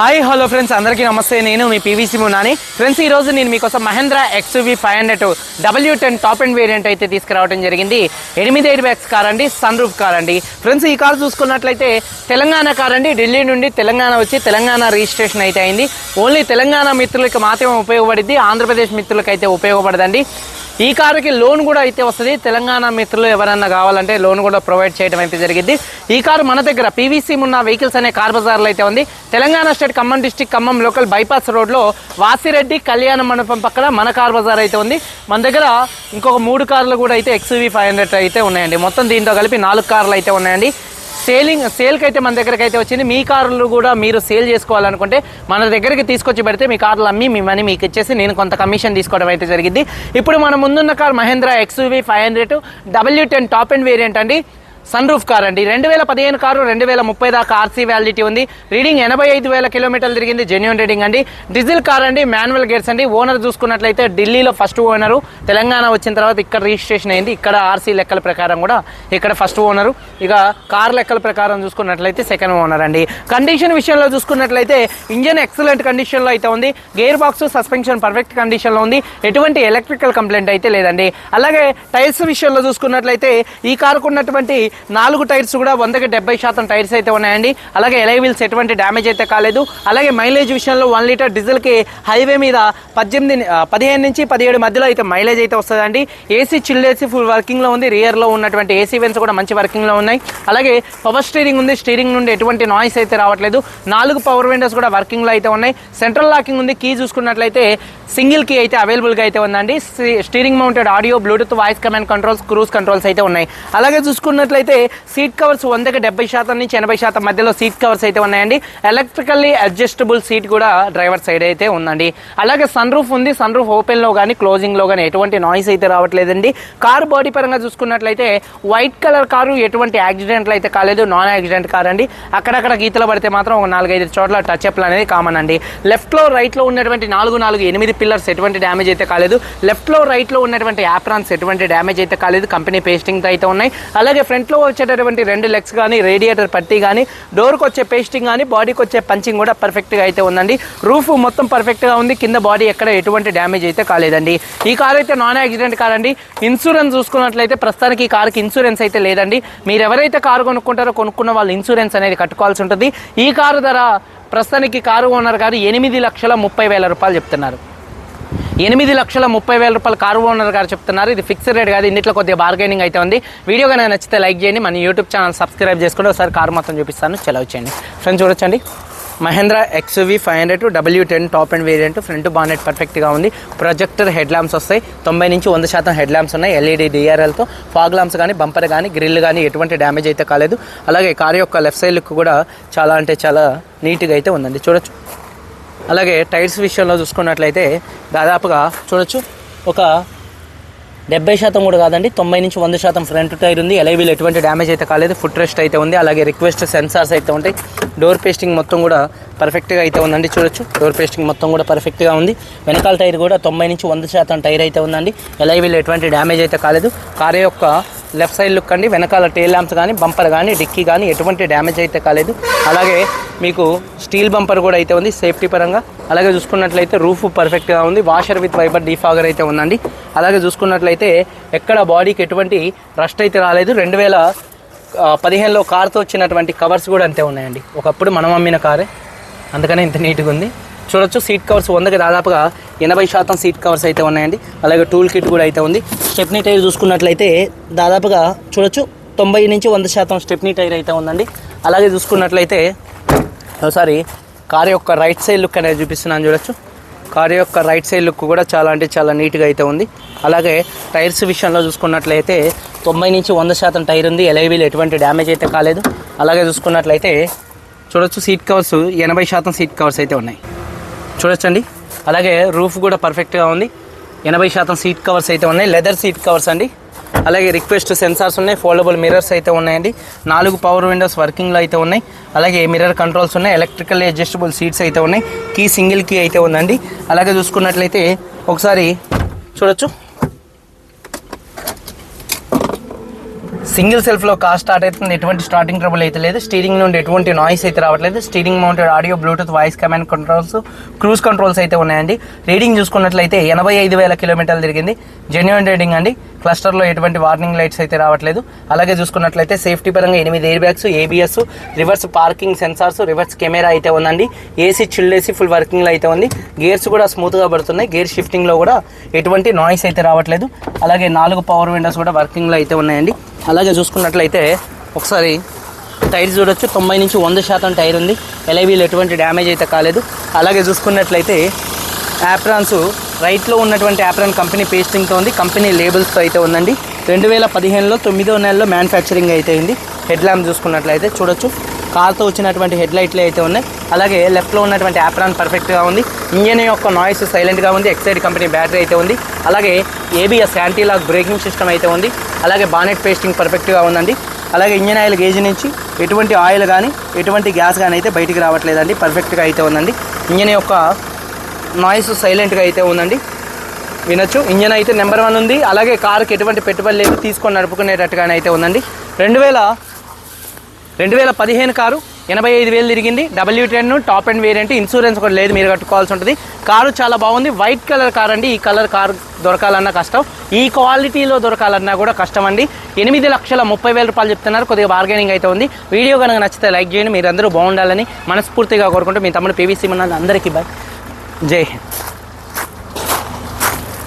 Hi hello friends. అందరికీ నమస్తే. నేను మీ పీవీసీ మునాని. ఫ్రెండ్స్ ఈ రోజు నేను మీకోసం Mahindra XUV five hundred W ten top and variant అయితే తీసుకురావడం జరిగింది. ఎనిమిది ఎయిర్ బ్యాగ్స్ కార్ అండి సన్ రూఫ్ కార్ అండి. ఫ్రెండ్స్ ఈ కార్ చూసుకున్నట్లయితే తెలంగాణ కార్ అండి. ఢిల్లీ నుండి తెలంగాణ వచ్చి తెలంగాణ రిజిస్ట్రేషన్ అయితే అయింది. ఓన్లీ తెలంగాణ మిత్రులకి మాత్రమే ఉపయోగపడింది ఆంధ్రప్రదేశ్ మిత్రులకైతే అయితే ఉపయోగపడదండి. ఈ కారుకి లోన్ కూడా అయితే వస్తుంది. తెలంగాణ మిత్రులు ఎవరన్నా కావాలంటే లోన్ కూడా ప్రొవైడ్ చేయడం అయితే జరిగింది. ఈ కారు మన దగ్గర పీవీసీ ఉన్న వెహికల్స్ అనే కార్ బజార్లో అయితే ఉంది. Telangana state Khammam district Khammam local bypass రోడ్లో వాసిరెడ్డి కళ్యాణ మండపం పక్కన మన కార్ బజార్ అయితే ఉంది. మన దగ్గర ఇంకొక మూడు కార్లు కూడా అయితే ఎక్స్వీ ఫైవ్ హండ్రెడ్ అయితే ఉన్నాయండి. మొత్తం దీంతో కలిపి నాలుగు కార్లు అయితే ఉన్నాయండి. సేలింగ్ సేల్కి అయితే మన దగ్గరకి అయితే వచ్చింది. మీ కార్లు కూడా మీరు సేల్ చేసుకోవాలనుకుంటే మన దగ్గరికి తీసుకొచ్చి పెడితే మీ కార్లు అమ్మి మీ మనీ మీకు ఇచ్చేసి నేను కొంత కమిషన్ తీసుకోవడం అయితే జరిగింది. ఇప్పుడు మన ముందున్న car Mahindra XUV five hundred W ten top and variant అండి. సన్ రూఫ్ కార్ అండి. రెండు వేల పదిహేను కారు రెండు వేల ముప్పై దాకా ఆర్సీ వ్యాలిడిటీ ఉంది. రీడింగ్ ఎనభై ఐదు వేల కిలోమీటర్లు తిరిగింది జెన్యున్ రీడింగ్ అండి. డీజిల్ కార్ అండి మాన్యువల్ గేర్స్ అండి. ఓనర్ చూసుకున్నట్లయితే ఢిల్లీలో ఫస్ట్ ఓనరు తెలంగాణ వచ్చిన తర్వాత ఇక్కడ రిజిస్ట్రేషన్ అయింది. ఇక్కడ ఆర్సీ లెక్కల ప్రకారం కూడా ఇక్కడ ఫస్ట్ ఓనరు ఇక కార్ లెక్కల ప్రకారం చూసుకున్నట్లయితే సెకండ్ ఓనర్ అండి. కండిషన్ విషయంలో చూసుకున్నట్లయితే ఇంజన్ ఎక్సలెంట్ కండిషన్లో అయితే ఉంది. గేర్ బాక్స్ సస్పెన్షన్ పర్ఫెక్ట్ కండిషన్లో ఉంది. ఎటువంటి ఎలక్ట్రికల్ కంప్లైంట్ అయితే లేదండి. అలాగే టైర్స్ విషయంలో చూసుకున్నట్లయితే ఈ కారుకు ఉన్నటువంటి నాలుగు టైర్స్ కూడా వందకి డెబ్బై శాతం టైర్స్ అయితే ఉన్నాయండి. అలాగే ఎలై వీల్స్ ఎటువంటి డ్యామేజ్ అయితే కాలేదు. అలాగే మైలేజ్ విషయంలో వన్ లీటర్ డీజిల్కి హైవే మీద పద్దెనిమిది పదిహేను నుంచి పదిహేడు మధ్యలో అయితే మైలేజ్ అయితే వస్తుందండి. ఏసీ చిల్ ఏసీ ఫుల్ వర్కింగ్లో ఉంది. రియర్లో ఉన్నటువంటి ఏసీ వెన్స్ కూడా మంచి వర్కింగ్లో ఉన్నాయి. అలాగే పవర్ స్టీరింగ్ ఉంది. స్టీరింగ్ నుండి ఎటువంటి నాయిస్ అయితే రావట్లేదు. నాలుగు పవర్ విండోస్ కూడా వర్కింగ్లో అయితే ఉన్నాయి. సెంట్రల్ లాకింగ్ ఉంది. కీ చూసుకున్నట్లయితే సింగిల్ కీ అయితే అవైలబుల్గా అయితే ఉందండి. Steering mounted audio bluetooth voice command controls cruise controls అయితే ఉన్నాయి. అలాగే చూసుకున్నట్లయితే సీట్ కవర్స్ వందకి డెబ్బై శాతం నుంచి ఎనభై శాతం మధ్యలో సీట్ కవర్స్ అయితే ఉన్నాయండి. ఎలక్ట్రికల్లీ అడ్జస్టబుల్ సీట్ కూడా డ్రైవర్ సైడ్ అయితే ఉందండి. అలాగే సన్ రూఫ్ ఉంది సన్ రూఫ్ ఓపెన్లో కానీ క్లోజింగ్లో కానీ ఎటువంటి నాయిస్ అయితే రావట్లేదండి. కారు బాడీ పరంగా చూసుకున్నట్లయితే వైట్ కలర్ కారు ఎటువంటి యాక్సిడెంట్లు అయితే కాలేదు. నాన్ యాక్సిడెంట్ కార్ అండి అక్కడక్కడ గీతలు పడితే మాత్రం ఒక నాలుగైదు చోట్ల టచ్ అప్లు అనేది కామన్ అండి. లెఫ్ట్లో రైట్లో ఉన్నటువంటి నాలుగు నాలుగు ఎనిమిది పిల్లర్స్ ఎటువంటి డ్యామేజ్ అయితే కాలేదు. లెఫ్ట్లో రైట్లో ఉన్నటువంటి యాప్రాన్స్ ఎటువంటి డ్యామేజ్ అయితే కాలేదు. కంపెనీ పేస్టింగ్ అయితే ఉన్నాయి. అలాగే ఫ్రంట్లో వచ్చేటటువంటి రెండు లెగ్స్ కానీ రేడియేటర్ పట్టీ కానీ డోర్కి వచ్చే పేస్టింగ్ కానీ బాడీకి వచ్చే పంచింగ్ కూడా పర్ఫెక్ట్గా అయితే ఉందండి. రూఫ్ మొత్తం పర్ఫెక్ట్గా ఉంది. కింద బాడీ ఎక్కడ ఎటువంటి డ్యామేజ్ అయితే కాలేదండి. ఈ కార్ అయితే నాన్ యాక్సిడెంట్ కార్ అండి. ఇన్సూరెన్స్ చూసుకున్నట్లయితే ప్రస్తుతానికి ఈ కార్కి ఇన్సూరెన్స్ అయితే లేదండి. మీరు ఎవరైతే కారు కొనుక్కుంటారో కొనుక్కున్న వాళ్ళు ఇన్సూరెన్స్ అనేది కట్టుకోవాల్సి ఉంటుంది. ఈ కారు ధర ప్రస్తుతానికి కారు ఓనర్ గారు ఎనిమిది లక్షల ముప్పై వేల రూపాయలు చెప్తున్నారు. ఎనిమిది లక్షల ముప్పై వేల రూపాయలు కారు ఓనర్ గారు చెప్తున్నారు. ఇది ఫిక్స్డ్ రేట్ కాదు ఇన్నిట్లో కొద్దిగా బార్గెనింగ్ అయితే ఉంది. వీడియో కనుక నచ్చితే లైక్ చేయండి. మన యూట్యూబ్ ఛానల్ సబ్స్క్రైబ్ చేసుకుంటే ఒకసారి కారు మొత్తం చూపిస్తాను. చెలవు చేయండి. ఫ్రెండ్స్ చూడొచ్చండి. Mahindra XUV five hundred W ten top and variant front bonnet పర్ఫెక్ట్గా ఉంది. ప్రొజెక్టర్ హెడ్ ల్యాంప్స్ వస్తాయి. తొంభై నుంచి వంద శాతం హెడ్ ల్యాంప్స్ ఉన్నాయి ఎల్ఈడి డిఆర్ఎల్తో ఫాగ్ ల్యాంప్స్ కానీ బంపర్ కానీ గ్రిల్ కానీ ఎటువంటి డ్యామేజ్ అయితే కాలేదు. అలాగే కారు యొక్క లెఫ్ట్ సైడ్ లుక్ కూడా చాలా అంటే చాలా నీట్గా అయితే ఉందండి. చూడొచ్చు. అలాగే టైర్స్ విషయంలో చూసుకున్నట్లయితే దాదాపుగా చూడొచ్చు ఒక డెబ్బై శాతం కూడా కాదండి తొంభై నుంచి వంద శాతం ఫ్రంట్ టైర్ ఉంది. ఎలైవీలు ఎటువంటి డ్యామేజ్ అయితే కాలేదు ఫుట్ రెస్ట్ అయితే ఉంది. అలాగే రిక్వెస్ట్ సెన్సార్స్ అయితే ఉంటాయి. డోర్ పేస్టింగ్ మొత్తం కూడా పర్ఫెక్ట్గా అయితే ఉందండి చూడొచ్చు. డోర్ పేస్టింగ్ మొత్తం కూడా పర్ఫెక్ట్గా ఉంది. వెనకాల టైర్ కూడా తొంభై నుంచి వంద శాతం టైర్ అయితే ఉందండి. ఎలైవీలు ఎటువంటి డ్యామేజ్ అయితే కాలేదు. కారు యొక్క లెఫ్ట్ సైడ్ లుక్ అండి వెనకాల టేల్ ల్యాంప్స్ కానీ బంపర్ కానీ డిక్కీ కానీ ఎటువంటి డ్యామేజ్ అయితే కాలేదు. అలాగే మీకు స్టీల్ బంపర్ కూడా అయితే ఉంది సేఫ్టీ పరంగా. అలాగే చూసుకున్నట్లయితే రూఫ్ పర్ఫెక్ట్గా ఉంది. వాషర్ విత్ వైబర్ డీఫాగర్ అయితే ఉందండి. అలాగే చూసుకున్నట్లయితే అయితే ఎక్కడ బాడీకి ఎటువంటి రస్ట్ అయితే రాలేదు. రెండు వేల పదిహేనులో కార్తో వచ్చినటువంటి కవర్స్ కూడా అంతే ఉన్నాయండి. ఒకప్పుడు మనం అమ్మిన కారే. అందుకనే ఇంత నీట్గా ఉంది. చూడొచ్చు సీట్ కవర్స్ వందకి దాదాపుగా ఎనభై శాతం సీట్ కవర్స్ అయితే ఉన్నాయండి. అలాగే టూల్ కిట్ కూడా అయితే ఉంది. స్టెప్నీ టైర్ చూసుకున్నట్లయితే దాదాపుగా చూడొచ్చు తొంభై నుంచి వంద శాతం స్టెప్నీ టైర్ అయితే ఉందండి. అలాగే చూసుకున్నట్లయితే ఒకసారి కార్ యొక్క రైట్ సైడ్ లుక్ అనేది చూపిస్తున్నాను చూడొచ్చు. కార్ యొక్క రైట్ సైడ్ లుక్ కూడా చాలా అంటే చాలా నీట్గా అయితే ఉంది. అలాగే టైర్స్ విషయంలో చూసుకున్నట్లయితే తొంభై నుంచి వంద శాతం టైర్ ఉంది. ఎలైవీలు ఎటువంటి డ్యామేజ్ అయితే కాలేదు. అలాగే చూసుకున్నట్లయితే చూడొచ్చు సీట్ కవర్స్ ఎనభై శాతం సీట్ కవర్స్ అయితే ఉన్నాయి. చూడొచ్చండి. అలాగే రూఫ్ కూడా పర్ఫెక్ట్గా ఉంది. ఎనభై శాతం సీట్ కవర్స్ అయితే ఉన్నాయి. లెదర్ సీట్ కవర్స్ అండి. అలాగే రిక్వెస్ట్ సెన్సార్స్ ఉన్నాయి. ఫోల్డబుల్ మిర్రర్స్ అయితే ఉన్నాయండి. నాలుగు పవర్ విండోస్ వర్కింగ్లో అయితే ఉన్నాయి. అలాగే మిర్రర్ కంట్రోల్స్ ఉన్నాయి. ఎలక్ట్రికల్ అడ్జస్టబుల్ సీట్స్ అయితే ఉన్నాయి. కీ సింగిల్ కీ అయితే ఉందండి. అలాగే చూసుకున్నట్లయితే ఒకసారి చూడొచ్చు. సింగిల్ సెల్ఫ్లో కార్ స్టార్ట్ అవుతుంది ఎటువంటి స్టార్టింగ్ ట్రబుల్ అయితే లేదు. స్టీరింగ్ నుండి ఎటువంటి నాయిస్ అయితే రావట్లేదు. Steering mounted audio bluetooth voice command controls cruise controls అయితే ఉన్నాయండి. రీడింగ్ చూసుకున్నట్లయితే ఎనభై ఐదు వేల కిలోమీటర్లు తిరిగింది. జెన్యున్ రీడింగ్ అండి. క్లస్టర్లో ఎటువంటి వార్నింగ్ లైట్స్ అయితే రావట్లేదు. అలాగే చూసుకున్నట్లయితే సేఫ్టీ పరంగా ఎనిమిది air bags ABS reverse parking sensors reverse camera అయితే ఉందండి. ఏసీ చిల్డ్ ఏసీ ఫుల్ వర్కింగ్లో అయితే ఉంది. గేర్స్ కూడా స్మూత్గా పడుతున్నాయి. గేర్ షిఫ్టింగ్లో కూడా ఎటువంటి నాయిస్ అయితే రావట్లేదు. అలాగే నాలుగు పవర్ విండోస్ కూడా వర్కింగ్లో అయితే ఉన్నాయండి. అలాగే చూసుకున్నట్లయితే ఒకసారి టైర్ చూడొచ్చు. తొంభై నుంచి వంద శాతం టైర్ ఉంది. ఎలైవీలు ఎటువంటి డ్యామేజ్ అయితే కాలేదు. అలాగే చూసుకున్నట్లయితే యాప్రాన్స్ రైట్లో ఉన్నటువంటి యాప్రాన్ కంపెనీ పేస్టింగ్తో ఉంది. కంపెనీ లేబుల్స్తో అయితే ఉందండి. రెండు వేల పదిహేనులో తొమ్మిదో నెలలో మ్యానుఫ్యాక్చరింగ్ అయితే అయింది. హెడ్ ల్యాంప్ చూసుకున్నట్లయితే చూడొచ్చు. కార్తో వచ్చినటువంటి హెడ్ లైట్లు అయితే ఉన్నాయి. అలాగే లెఫ్ట్లో ఉన్నటువంటి యాప్రాన్ పర్ఫెక్ట్గా ఉంది. ఇంజన్ యొక్క నాయిస్ సైలెంట్గా ఉంది. ఎక్సైడ్ కంపెనీ బ్యాటరీ అయితే ఉంది. అలాగే ABS anti lock braking system అయితే ఉంది. అలాగే బానెట్ పేస్టింగ్ పర్ఫెక్ట్గా ఉందండి. అలాగే ఇంజన్ ఆయిల్ గేజ్ నుంచి ఎటువంటి ఆయిల్ కానీ ఎటువంటి గ్యాస్ కానీ అయితే బయటికి రావట్లేదండి. పర్ఫెక్ట్గా అయితే ఉందండి. ఇంజన్ యొక్క నాయిస్ సైలెంట్గా అయితే ఉందండి. వినొచ్చు. ఇంజన్ అయితే నెంబర్ వన్ ఉంది. అలాగే కారుకి ఎటువంటి పెట్టుబడి లేదు. తీసుకొని నడుపుకునేటట్టుగానే అయితే ఉందండి. రెండు వేల రెండు వేల పదిహేను కారు ఎనభై ఐదు వేలు తిరిగింది. W ten top and variant insurance కూడా లేదు మీరు కట్టుకోవాల్సి ఉంటుంది. కారు చాలా బాగుంది. వైట్ కలర్ కార్ అండి. ఈ కలర్ కార్ దొరకాలన్నా కష్టం. ఈ క్వాలిటీలో దొరకాలన్నా కూడా కష్టం అండి. ఎనిమిది లక్షల ముప్పై వేల రూపాయలు చెప్తున్నారు. కొద్దిగా బార్గెనింగ్ అయితే ఉంది. వీడియో కనుక నచ్చితే లైక్ చేయండి. మీరందరూ బాగుండాలని మనస్ఫూర్తిగా కోరుకుంటూ మీ తమ్ముడు పీవీసీ మన అందరికీ బాయ్ జై హింద్.